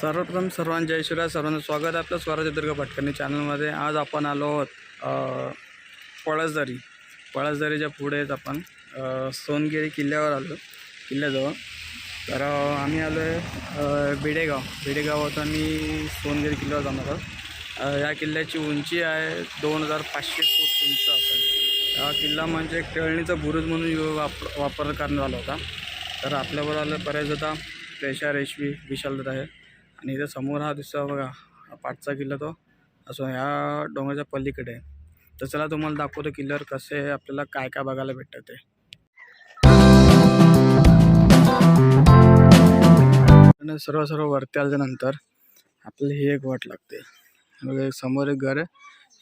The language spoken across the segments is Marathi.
सर्वप्रथम सर्वांना जय शिवराय सर्वांचं स्वागत आहे आपलं स्वराज्य दुर्ग भटकर्णी चॅनलमध्ये आज आपण आलो आहोत पळसदरी. पळसदरीच्या पुढेच आपण सोनगिरी किल्ल्यावर आलो. किल्ल्याजवळ. तर आम्ही आलो आहे बिडेगाव. बिडेगावात आम्ही सोनगिरी किल्ल्यावर जाणार आहोत. या किल्ल्याची उंची आहे दोन हजार पाचशे फूट उंच असेल. हा किल्ला म्हणजे खेळणीचा बुरुज म्हणून वापर वापर करण्यात आला होता. तर आपल्याबरोबर आलं बऱ्याच आता रेशा रेशवी विशालदात आहे आणि इथं समोर हा दिसतो बघा हा किल्ला तो. असो ह्या डोंगराच्या पलीकडे. आहे. तर चला तुम्हाला दाखवतो किल्ल्यावर कसे आपल्याला काय काय बघायला भेटतं ते. सर्व सर्व वरती आल्यानंतर आपल्याला ही एक वाट लागते. बघा एक समोर एक घर आहे.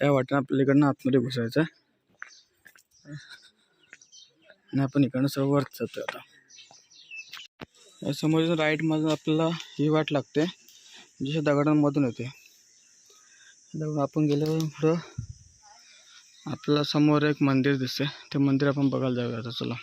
या वाटेनं आपल्याकडनं आतमध्ये घुसायचं आहे. आणि आपण इकडनं सर्व वरती जातो आता. या समोर राईटमधून आपल्याला ही वाट लागते. जसे दगडांमधून येते. दगड आपण गेल्यावर पुढं आपल्याला समोर एक मंदिर दिसते ते मंदिर आपण बघायला जाऊया आता. चला.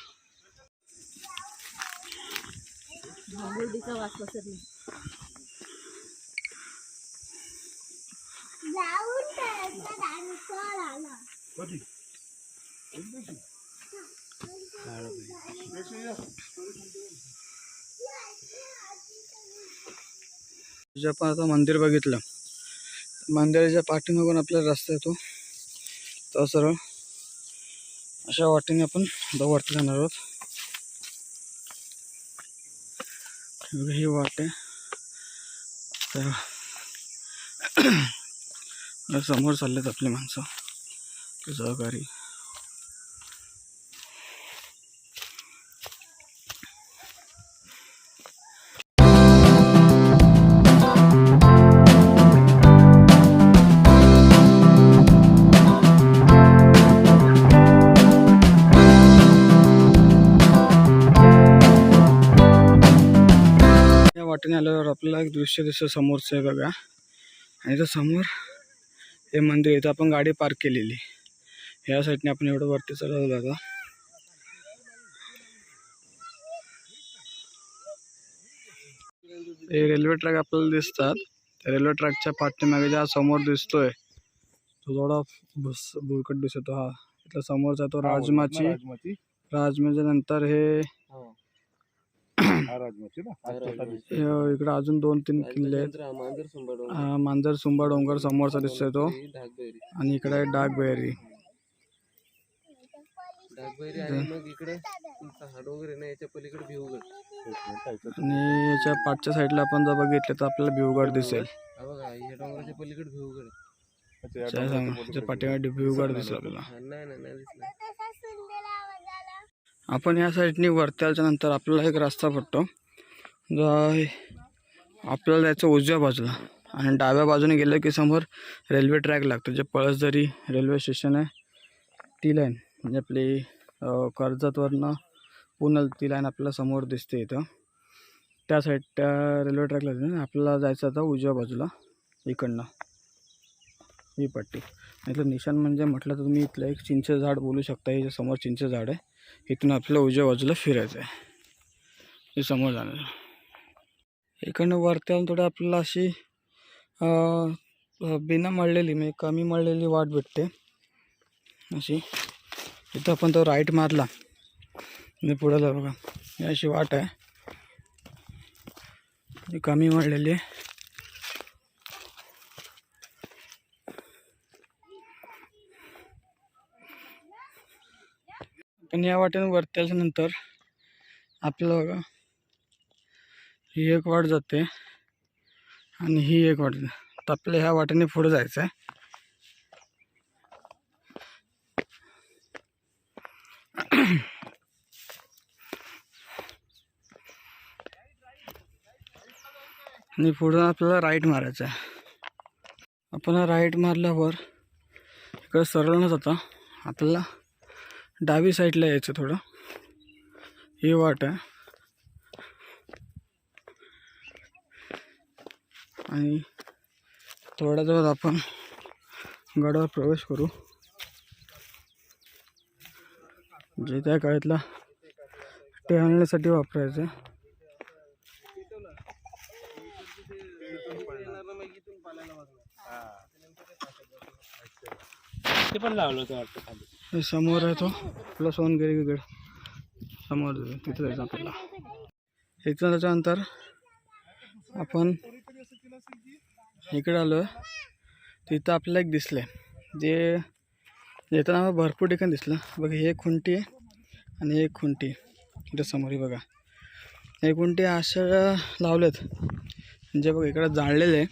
जे आपण आता मंदिर बघितलं. मंदिराच्या पाठीमागून आपल्याला रस्ता येतो. तर सरळ अशा वाटेने आपण वरती जाणार आहोत. ही वाट आहे. तर या समोर चाललेत आपली माणसं. सहकारी. वाटेने आल्यावर आपल्याला एक दृश्य दिसतं समोरचं आहे बघा. आणि इथं समोर हे मंदिर इथं आपण गाडी पार्क केलेली. ह्या साईडने आपण एवढं वरती चढवलं आता हे रेल्वे ट्रॅक आपल्याला दिसतात. त्या रेल्वे ट्रॅकच्या पाठीमागे ज्या समोर दिसतोय तो थोडा भुस भुरकट दिसतो. हा इथला समोरचा तो राजमाची राजमाची. राजमाच्या नंतर हे हा राजमाची ना हा छोटा दिसतोय. हे इकडे अजून दोन तीन किल्ले आहेत. मांजर हा, सुंबा डोंगर समोरचा दिसतोय तो. आणि इकडे हा. आहे मिनिट ऐकत. आणि याच्या पाठच्या साईडला आपण जर बघितलं तर आपल्याला भिवगड दिसेल. हा बघा ह्या डोंगराच्या पलीकडे भिवगड आहे. अच्छा, आपण या साईडनी वरती आल्याच्यानंतर आपल्याला एक रस्ता पडतो. जो आपल्याला जायचं उजव्या बाजूला आणि डाव्या बाजूने गेलं की समोर रेल्वे ट्रॅक लागतो. जे पळसदरी रेल्वे स्टेशन आहे ती लाईन म्हणजे आपली कर्जतवरनं पुनल ती लाईन आपल्याला समोर दिसते इथं. त्या साईड त्या रेल्वे ट्रॅकला आपल्याला जायचं आता उजव्या बाजूला इकडनं. ही पट्टी. इथलं निशाण म्हणजे म्हटलं तर तुम्ही इथलं एक चिंचे झाड बोलू शकता. हे समोर चिंचे झाड आहे इथून आपल्याला उजव्या बाजूला फिरायचं आहे. हे समोर जाणार इकडनं वरती आलं थोडं आपल्याला अशी बिना मळलेली म्हणजे कमी मळलेली वाट भेटते. अशी इथं आपण तो राईट मारला. आणि पुढं जा बघा. अशी वाट आहे. कमी मळलेली आहे. पण या वाटेने वरती आल्यानंतर आपल्याला बघा ही एक वाट जाते आणि ही एक वाट जाते. तर आपल्या ह्या वाटेने पुढे जायचं आहे आणि पुढं आपल्याला राईट मारायचं आहे आपण राईट मारल्यावर इकडं सरळ न जाता आपल्याला डावी साईडला यायचं थोडं. ही वाट आहे. आणि थोड्या वेळात आपण गडावर प्रवेश करू. जे त्या काळातला टेहळण्यासाठी वापरायचं. आहे ते पण लावलं होतं वाटतं खाली. हे समोर आहे तो. आपला सोनगिरी गड समोर तिथे जायचं आपल्याला. इथं त्याच्यानंतर आपण इकडे आलो तिथं आपल्याला एक दिसलं जे येताना भरपूर ठिकाणी दिसलं. बघा हे एक खुंटी आहे आणि एक खुंटी. इथं समोर ही बघा. हे खुंटी अशा लावलेत जे बघा इकडं जाळलेले आहे.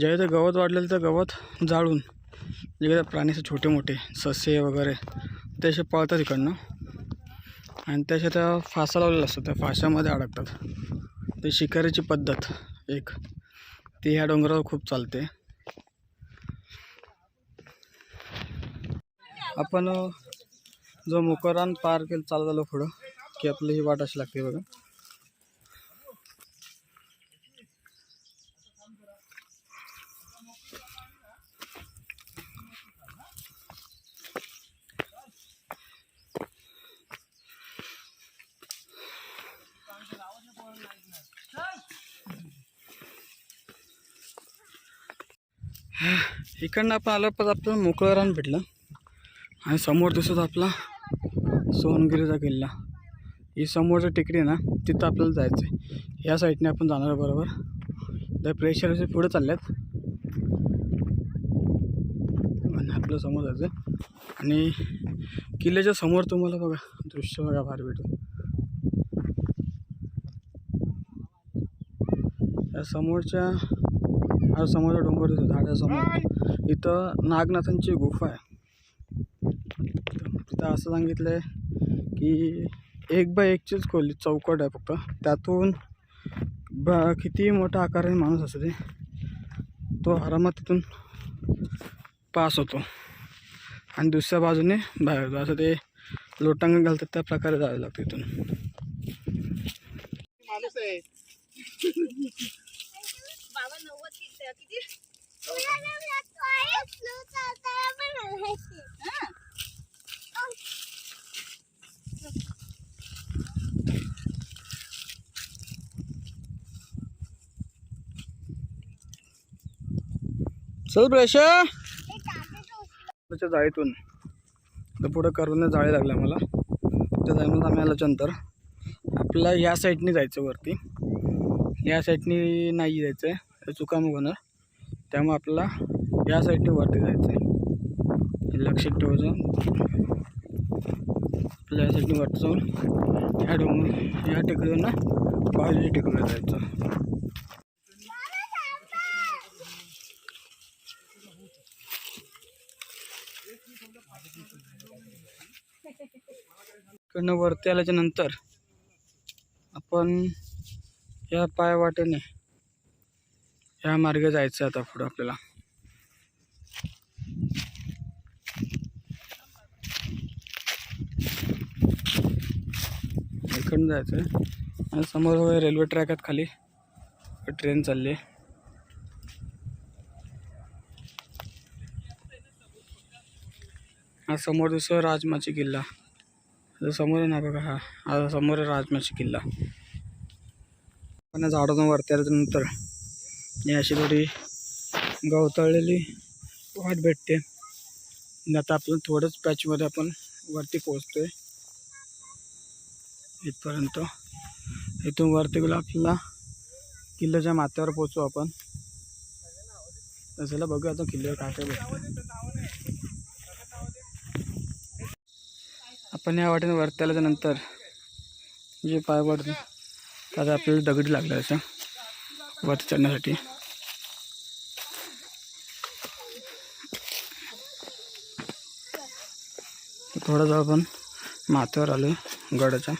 ज्या इथं गवत वाढलेलं तर गवत जाळून इकडे प्राणी असे छोटे मोठे ससे वगैरे. ते असे पळतात इकडनं. आणि त्याच्या त्या फासा लावलेला असतो त्या फाशामध्ये अडकतात. ते शिकारीची पद्धत एक. ती ह्या डोंगरावर खूप चालते. आपण जो मुकरान पार केलं चालत आलो पुढं की आपली ही वाट अशी लागते बघा. इकडनं आपण आलो पण आपल्याला मोकळं रान भेटलं. आणि समोर दिसत आपला सोनगिरीचा किल्ला. ही समोरची टेकडी आहे ना तिथं आपल्याला जायचं आहे ह्या साईडने आपण जाणार आहे बरोबर. त्या प्रेशर असे पुढे चालल्यात. आणि आपल्यासमोर जायचं आहे. आणि किल्ल्याच्या समोर तुम्हाला बघा दृश्य बघा भारी भेटून. त्या समोरच्या हा समोर डोंगर दिसतो झाडासमोर इथं नागनाथांची गुफा आहे. तिथं असं सांगितलं आहे की एक बाय एकचीच खोली चौकट आहे फक्त. त्यातून ब किती मोठा आकाराने माणूस असते ते तो आरामात तिथून पास होतो. आणि दुसऱ्या बाजूने बाहेर असं ते लोटांगण घालतात त्या प्रकारे जावे लागतं इथून माणूस आहे बाबा नव्वद किती किती चल प्रेशा त्याच्या जाळीतून. तर पुढं करून जाळी लागल्या मला त्या जाळीमध्ये आम्ही आल्याच्यानंतर आपल्याला ह्या साईडने जायचं वरती. ह्या साईडने नाही जायचं आहे ते चुकामक होणार त्यामुळे आपल्याला या साईडने वरती जायचं आहे लक्षात ठेवायचं आपल्या या साईडने वरती जाऊन ह्या डोंगर ह्या टेकडीवर ना बाजूच्या टेकडीवर जायचं. इकडनं वरती आल्याच्यानंतर आपण या पायवाटेने या मार्गे जायचं आता पुढं आपल्याला. इकडून जायचं आहे आणि समोर रेल्वे ट्रॅक आहेत खाली ट्रेन चालली आहे. हा समोर दिसतो राजमाची किल्ला. समोर आहे ना बघा हा हा समोर आहे राजमाची किल्ला. पण झाडातून वरती आल्यानंतर ही अशी थोडी गवताळलेली वाट भेटते. आता आपण थोडंच पॅचमध्ये आपण वरती पोहोचतोय. इथपर्यंत. इथून वरती गेलो आपल्याला किल्ल्याच्या माथ्यावर पोचू आपण. तसं बघू आता किल्ल्यावर काय काय भेटतं आपण या वाटेने वरती आल्याच्यानंतर जे पाय पडते त्याचा आपल्याला दगडी लागला असं वरती चढण्यासाठी. थोडं जवळ आपण माथ्यावर आलो गडाच्या.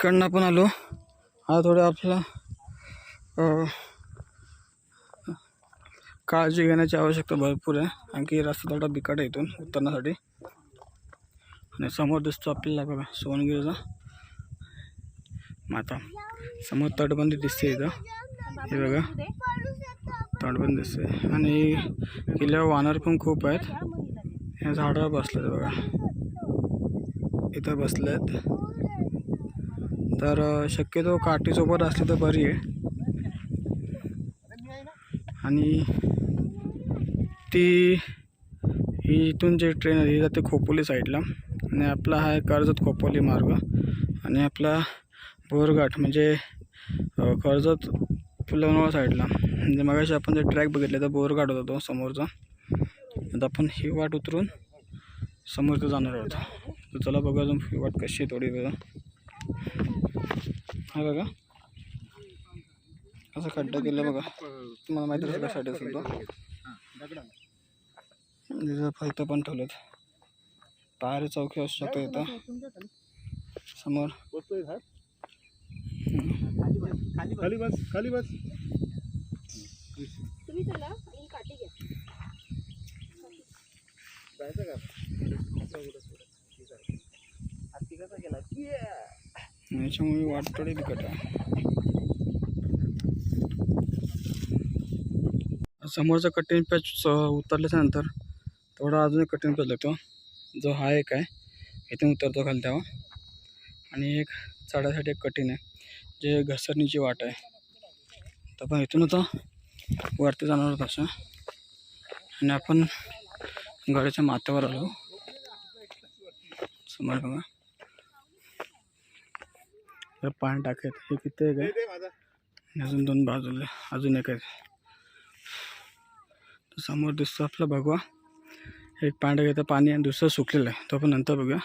इकडनं आपण आलो. हा थोडं आपल्याला काळजी घेण्याची आवश्यकता भरपूर आहे. आणखी रस्ता थोडा बिकट आहे इथून उतरण्यासाठी. आणि समोर दिसतो आपल्याला बघा सोनगिरीचा. माता समोर तटबंदी दिसते इथं. हे बघा तटबंदी दिसते. आणि किल्ल्यावर वानर पण खूप आहेत. या झाडावर बसलेत बघा. इथं बसलेत. तर शक्यतो काठीसोबत असली तर बरी आहे. आणि ती ही इथून जे ट्रेन आहे ही जाते खोपोली साईडला आणि आपला हा कर्जत खोपोली मार्ग. आणि आपला बोरघाट म्हणजे कर्जत लोणावळा साईडला म्हणजे मगाशी आपण जे ट्रॅक बघितले तर बोरघाट होता तो समोरचा. आता आपण ही वाट उतरून समोरचं जाणार आहोत. तर चला बघा अजून ही वाट कशी आहे थोडी वेळ. हा बघा. असं खड्डा केलं बघा. तुम्हाला माहिती असेल कशासाठी असेल तो. तिथं पण ठेवलेत. पायरी चौकी असू शकतो इथं. समोर. खाली बस खाली बस तुम्ही चला ही काठी घ्या जायचं का असं कुठं थोडं. ठीक आहे. हत्ती कसा गेला याच्यामुळे वाट थोडी बिकट आहे. समोरचा कटिंग पॅच उतरल्याच्या नंतर थोडा अजून एक कटिंग पॅच लागतो. जो हा एक आहे. इथून उतरतो खाली तेव्हा आणि एक चढायसाठी एक कठीण आहे. जे घसरणीची वाट आहे. तर आपण इथून आता वरती जाणार आहोत असं. आणि आपण गाडीच्या माथ्यावर आलो. समोर बघा. पाणी टाकत हे किती आहे काय? अजून दोन बाजूला अजून एक आहे. समोर दिसतो आपला भगवा. एक पांढरा इथं पाणी आणि दुसरं सुकलेलं आहे. तो आपण नंतर बघूया.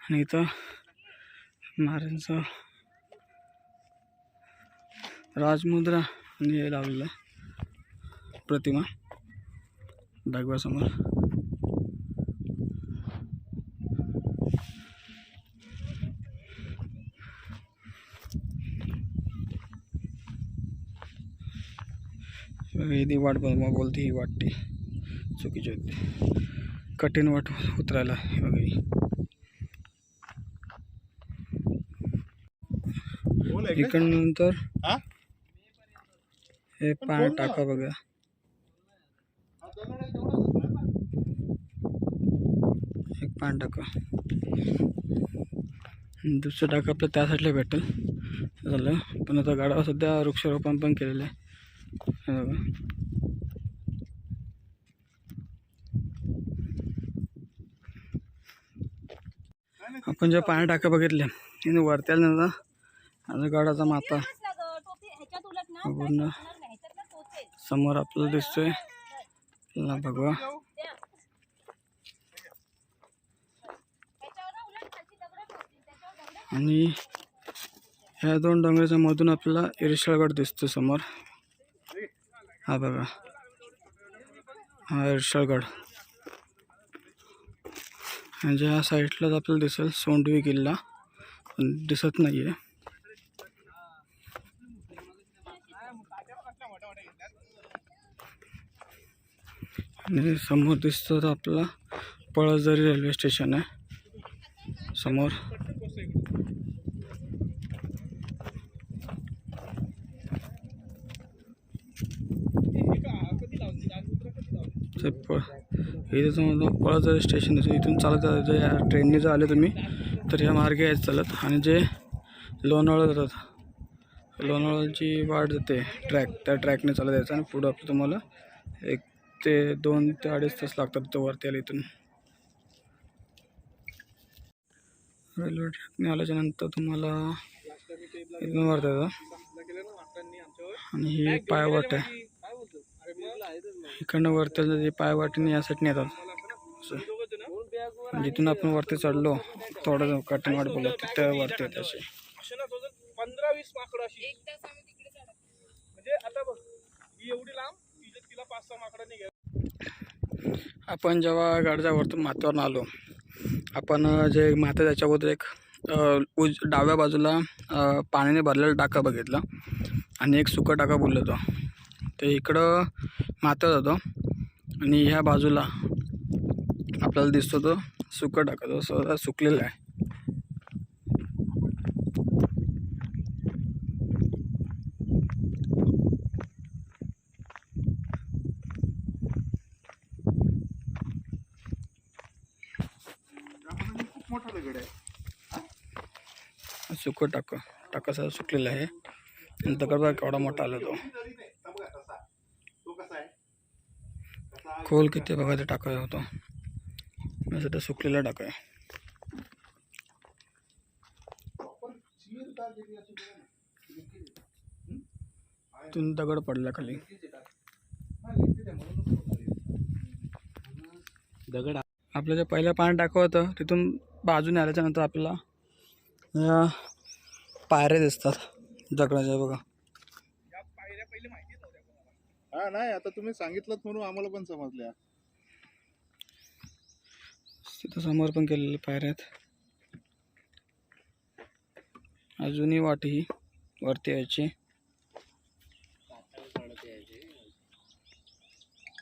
आणि इथं महाराजांचं राजमुद्रा आणि हे लावलेलं आहे. प्रतिमा. भगवासमोर ही ती वाट बघ मग बोलते ही वाट ती. चुकीची होती. कठीण वाट उतरायला हे बघा ही. पाणी टाका बघा. एक पाणी टाका. दुसरं टाका आपलं त्या साईडला भेटेल. झालं. पण आता गाडावर सध्या वृक्षारोपण पण केलेलं आहे. आपण ज्या पाणी टाक्या बघितल्या तिने वरत्याला नव्हता आणि गडाचा माता. पूर्ण समोर आपल्याला दिसतोय. भगवा आणि ह्या दोन डोंगराच्या मधून आपल्याला इरिशाळगड दिसतो समोर. हा बघा हा इरशाळगड म्हणजे ह्या साईडलाच आपल्याला दिसेल सोंडवी किल्ला पण दिसत नाही आहे आणि समोर दिसतं तर आपला पळसदरी रेल्वे स्टेशन आहे. समोर. ते प इथे पळत जर स्टेशन असेल इथून चालत जायचं या ट्रेनने जर आले तुम्ही तर ह्या मार्गे यायचं चालत. आणि जे लोणावळा जातात लोणावळ्याची वाट जाते. ट्रॅक त्या ट्रॅकने चालत यायचं आणि पुढं आपलं तुम्हाला एक ते दोन ते अडीच तास लागतात तो वरती आला इथून. रेल्वे ट्रॅकने आल्याच्यानंतर तुम्हाला इथून वरती येतं आणि ही पायवाट आहे. इकडनं वरती आलं ते पायवाटीने या साईडने येतात असं. आणि जिथून आपण वरती चढलो थोडं कटिंग वाट बोलत तिथं वरती येते असे. पंधरा वीस माकडं अशी. म्हणजे आता बघ ही एवढी लांब तिला तिला पाच सहा माकडं निघाल. आपण जेव्हा गाडीच्या वरतून माथ्यावर आलो आपण जे माथा त्याच्यावर एक उज डाव्या बाजूला पाण्याने भरलेला टाका बघितला. आणि एक सुका टाका बोललो होतो तर इकडं माता जातो आणि ह्या बाजूला आपल्याला दिसतो तो सुकं टाकतो असं सुकलेला आहे. सुक टाक टाकासा सुकलेला आहे. आणि दगडबार केवढा मोठा आला तो. खोल किती बघा ते टाका होतो. असं ते सुकलेला टाका आहे. तिथून दगड पडला खाली. दगड आपलं जे पहिलं पाणी टाकं होतं तिथून बाजूने आल्याच्यानंतर आपल्याला पायऱ्या दिसतात दगडाच्या बघा. हा नाही आता तुम्ही सांगितलं म्हणून आम्हाला पण समजल्या. तिथं समोर पण केलेले पायऱ्या आहेत अजूनही वाट ही वरती यायची.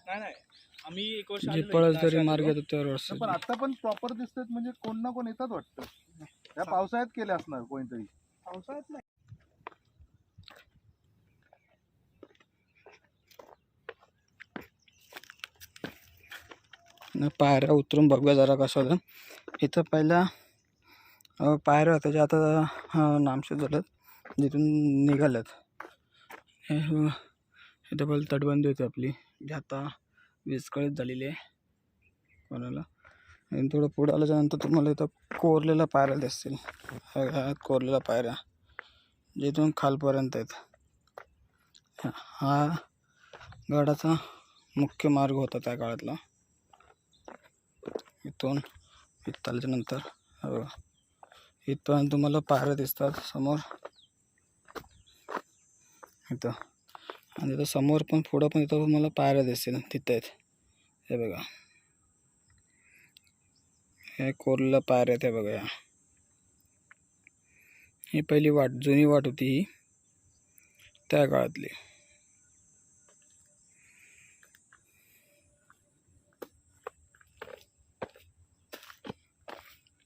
नाही नाही आम्ही एक वर्ष जे आलेलो पळस जरी अशा मार्ग. येतो त्यावर पण आता पण प्रॉपर दिसतात म्हणजे कोण ना कोण येतात वाटतं. त्या पावसाळ्यात केले असणार कोणीतरी. पावसाळ्यात नाही. पायऱ्या उतरून बघूया जरा कसं होतं. इथं पहिला पायऱ्या होत्या ज्या आता अं, नामशेष झाल्यात जिथून निघाल्यात. हे इथं पहिली तटबंदी होती आपली जी आता विस्कळीत झालेली आहे कोणाला. आणि थोडं पुढं आल्याच्यानंतर तुम्हाला इथं कोरलेल्या पायऱ्या दिसतील. ह्या कोरलेल्या पायऱ्या जिथून खालपर्यंत आहेत. हा गडाचा मुख्य मार्ग होता त्या काळातला. इथून इथं आल्याच्यानंतर बघा. इथपर्यंत तुम्हाला पायऱ्या दिसतात समोर. इथं. आणि तिथं समोर पण पुढं पण इथं तुम्हाला पायऱ्या दिसतील. तिथं आहेत. हे बघा. हे कोरलेल्या पायऱ्या आहेत हे बघा या. ही पहिली वाट जुनी वाट होती ही. त्या काळातली.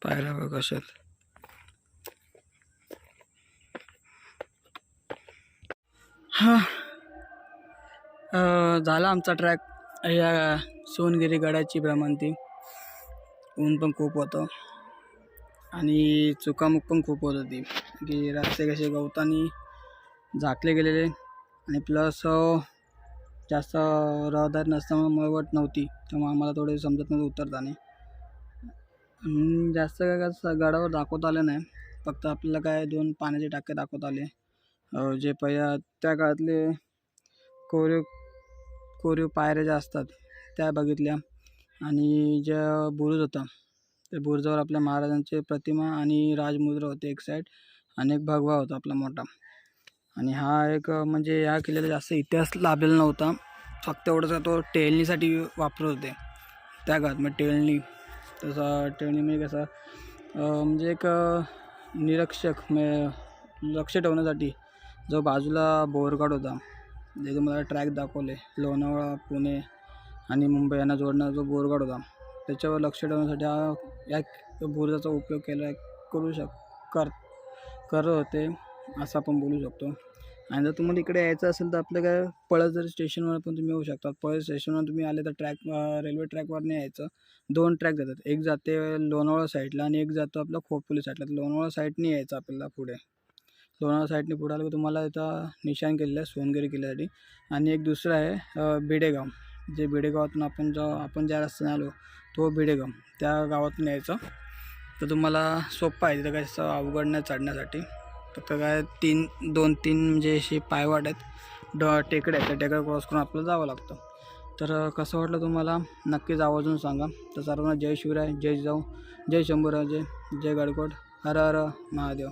पाहायला बघ असत हां. झाला आमचा ट्रॅक या सोनगिरी गडाची भ्रमंती. ऊन पण खूप होतं. आणि चुकामुक पण खूप होत होती. की रस्ते कसे गवतानी झाकले गेलेले. आणि प्लस जास्त रहदारी नसल्यामुळे मळवट नव्हती. त्यामुळे आम्हाला थोडे समजत नव्हतं उतरताना जास्त काय काय गडावर दाखवता आलं नाही. फक्त आपल्याला काय दोन पाण्याचे टाके दाखवता आले. जे पहिल्या त्या काळातले कोरीव कोरीव पायऱ्या ज्या असतात त्या बघितल्या. आणि ज्या बुरुज होता त्या बुरुजावर आपल्या महाराजांचे प्रतिमा आणि राजमुद्रा होते एक साईड आणि एक भगवा होता आपला मोठा. आणि हा एक म्हणजे या किल्ल्याला जास्त इतिहास लाभलेला नव्हता. फक्त एवढंच तो टेळणीसाठी वापरत होते. त्या काळात मग टेळणी तसा टेळणी म्हणजे कसं म्हणजे एक निरीक्षक म्हणजे लक्ष ठेवण्यासाठी जो बाजूला बोरगाड होता जे मला ट्रॅक दाखवले. लोणावळा पुणे आणि मुंबई यांना जोडणारा जो बोरगाड होता त्याच्यावर लक्ष ठेवण्यासाठी हा या बुरुजाचा उपयोग केला करू शक कर करत होते असं आपण बोलू शकतो. आणि जर तुम्हाला इकडे यायचं असेल तर आपलं काय पळसदरी स्टेशनवर पण तुम्ही येऊ शकता. पळस स्टेशनवर तुम्ही आले तर ट्रॅक रेल्वे ट्रॅकवरने यायचं. दोन ट्रॅक जातात. एक जाते लोणावळा साईडला आणि एक जातो आपला खोपोली साईडला तर लोणावळा साईडने यायचं आपल्याला पुढे. लोणावळा साईडने पुढे आलं की तुम्हाला इथं निशाण केलेलं आहे सोनगिरी किल्ल्यासाठी. आणि एक दुसरं आहे बिडेगाव जे बिडेगावातून आपण जो आपण ज्या रस्त्याने आलो तो बिडेगाव त्या गावातून यायचं. तर तुम्हाला सोपं आहे तिथं काय असं अवघड नाही चढण्यासाठी. फक्त काय तीन दोन तीन म्हणजे असे पायवाट आहेत. ड टेकडे आहेत. त्या टेकड्या क्रॉस करून आपल्याला जावं लागतं. तर कसं वाटलं तुम्हाला? नक्कीच आवाजून सांगा. तर सर्वांना जय शिवराय जय जाऊ जय शंभूराजे जय गडकोट. हर हर महादेव.